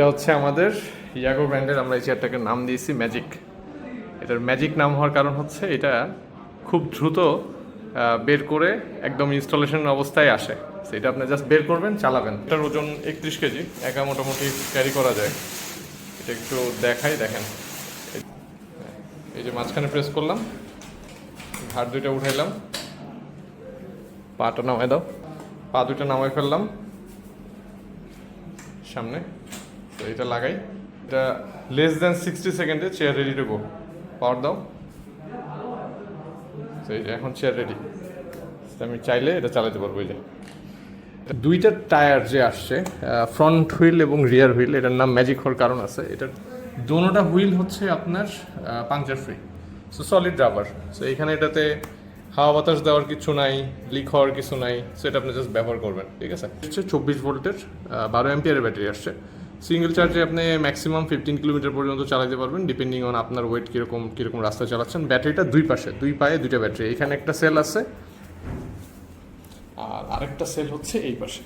এটা হচ্ছে আমাদের ইয়াগো ব্র্যান্ডের আমরা এই চেয়ারটাকে নাম দিয়েছি ম্যাজিক এটার ম্যাজিক নাম হওয়ার কারণ হচ্ছে এটা খুব দ্রুত বের করে একদম ইনস্টলেশন অবস্থায় আসে। এটা আপনি জাস্ট বের করবেন, চালাবেন। এটার ওজন একত্রিশ কেজি, একা মোটামুটি ক্যারি করা যায়। এটা একটু দেখাই, দেখেন। এই যে মাঝখানে প্রেস করলাম ঘাট দুইটা উঠাইলাম। পাটা নামাই দাও। পা দুইটা নামাই ফেললাম। সামনে। তো এটা লাগাই। এটা লেস দেন সিক্সটি সেকেন্ডে chair ready to go power দাও। তো এখন চেয়ার রেডি আমি চাইলে এটা চালাতে পারব এই যে। দুইটা টায়ার যে আসছে ফ্রন্ট হুইল এবং রিয়ার হুইল এটার নাম ম্যাজিক হওয়ার কারণ আছে। এটার দোনোটা হুইল হচ্ছে আপনার puncture free so solid rubber so এখানে এটাতে হাওয়া বাতাস দেওয়ার কিছু নাই লিক হওয়ার কিছু নাই। সো এটা আপনি জাস্ট ব্যবহার করবেন, ঠিক আছে? হচ্ছে চব্বিশ ভোল্টের বারো এম্পিয়ারের ব্যাটারি আসছে। সিঙ্গেল চার্জে আপনি ম্যাক্সিমাম ফিফটিন কিলোমিটার পর্যন্ত চালাতে পারবেন ডিপেন্ডিং অন আপনার ওয়েট কীরকম কীরকম রাস্তা চালাচ্ছেন। ব্যাটারিটা দুই পাশে, দুই পায়ে দুইটা ব্যাটারি এখানে একটা সেল আছে, আর আরেকটা সেল হচ্ছে এই পাশে।